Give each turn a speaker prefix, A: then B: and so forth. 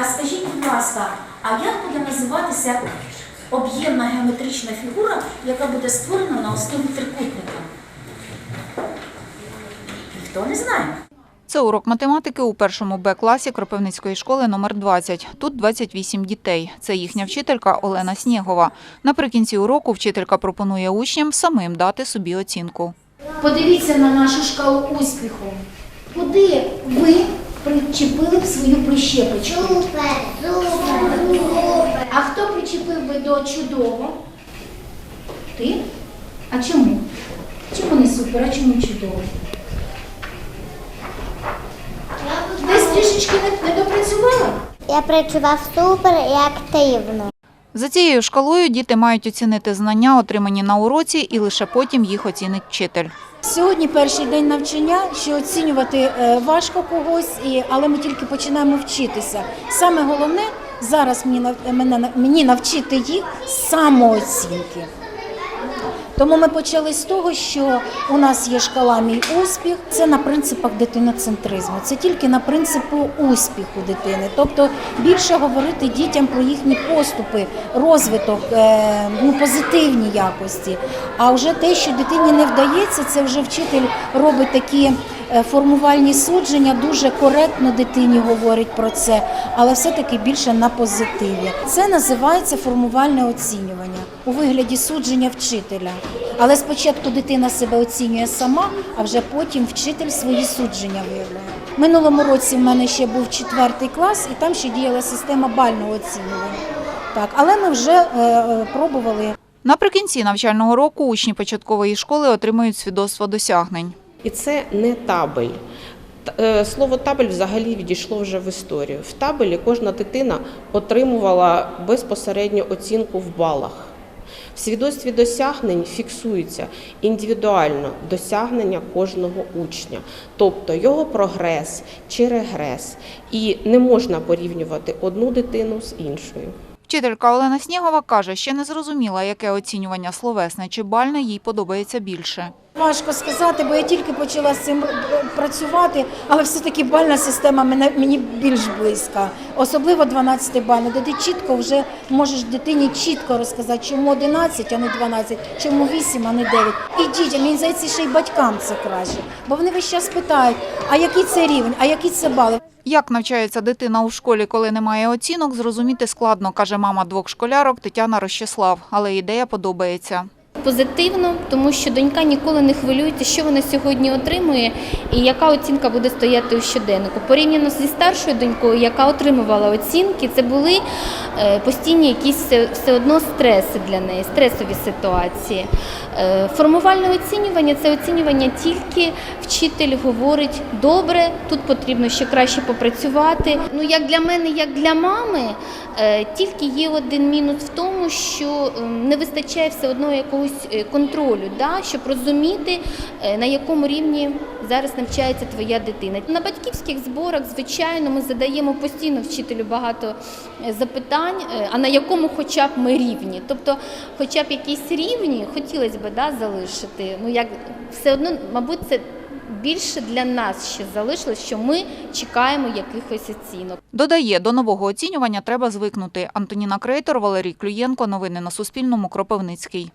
A: А скажіть, будь ласка, а як буде називатися об'ємна геометрична фігура, яка буде створена на основі трикутника? Ніхто не знає.
B: Це урок математики у першому Б класі Кропивницької школи номер 20. Тут 28 дітей. Це їхня вчителька Олена Снєгова. Наприкінці уроку вчителька пропонує учням самим дати собі оцінку.
C: Подивіться на нашу шкалу успіху. Куди причепили б свою прищепочку?
D: Супер, супер, супер.
C: А хто причепив би до чудово? Ти? А чому? Чому не супер, а чому чудово? Десь трішечки не, не допрацювала?
D: Я працював супер і активно.
B: За цією шкалою діти мають оцінити знання, отримані на уроці, і лише потім їх оцінить вчитель.
C: Сьогодні перший день навчання, що оцінювати е, важко когось, але ми тільки починаємо вчитися. Саме головне зараз мені, нав- мені навчити їх самооцінки. Тому ми почали з того, що у нас є шкала Мій успіх. Це на принципах дитиноцентризму. Це тільки на принципу успіху дитини. Тобто більше говорити дітям про їхні поступи, розвиток, е, ну, позитивні якості. А вже те, що дитині не вдається, це вже вчитель робить такі е, формувальні судження, дуже коректно дитині говорить про це, але все-таки більше на позитиві. Це називається формувальне оцінювання у вигляді судження вчителя. Але спочатку дитина себе оцінює сама, а вже потім вчитель свої судження виявляє. Минулому році в мене ще був четвертий клас, і там ще діяла система бального оцінювання. Так, але ми вже е, е, пробували
B: Наприкінці навчального року учні початкової школи отримують свідоцтво досягнень.
E: І це не табель. Е, Слово табель взагалі відійшло вже в історію. В табелі кожна дитина отримувала безпосередню оцінку в балах. В свідоцтві досягнень фіксується індивідуально досягнення кожного учня, тобто його прогрес чи регрес. І не можна порівнювати одну дитину з іншою.
B: Вчителька Олена Снігова каже, ще не зрозуміла, яке оцінювання словесне чи бальне їй подобається більше.
C: Важко сказати, бо я тільки почала з цим е, працювати, але все-таки бальна система мені більш близька. Особливо 12 бальна, де ти чітко вже можеш дитині чітко розказати, чому 11, а не 12, чому 8, а не 9. І дітям, мені здається, ще й батькам це краще. Бо вони весь час питають, а який це рівень, а які це бали.
B: Як навчається дитина у школі, коли немає оцінок, зрозуміти складно, каже мама двох школярок Тетяна Рощислав. Але ідея подобається.
F: Позитивно, тому що донька ніколи не хвилюється, що вона сьогодні отримує і яка оцінка буде стояти у щоденнику. Порівняно зі старшою донькою, яка отримувала оцінки, це були е, постійні якісь все, все одно стреси для неї, стресові ситуації. Е, Формувальне оцінювання це оцінювання тільки вчитель говорить добре, тут потрібно ще краще попрацювати. Ну як для мене, як для мами, е, тільки є один мінус в тому, що е, не вистачає все одно якогось е, контролю, да, щоб розуміти, на якому рівні зараз навчається твоя дитина. На батьківських зборах, звичайно, ми задаємо постійно вчителю багато запитань, а на якому хоча б ми рівні. Тобто, хоча б якісь рівні хотілося б да, залишити. Ну як все одно, мабуть, це. Більше для нас ще залишилось, що ми чекаємо якихось оцінок.
B: Додає, до нового оцінювання треба звикнути. Антоніна Крейтор, Валерій Клюєнко. Новини на Суспільному. Кропивницький.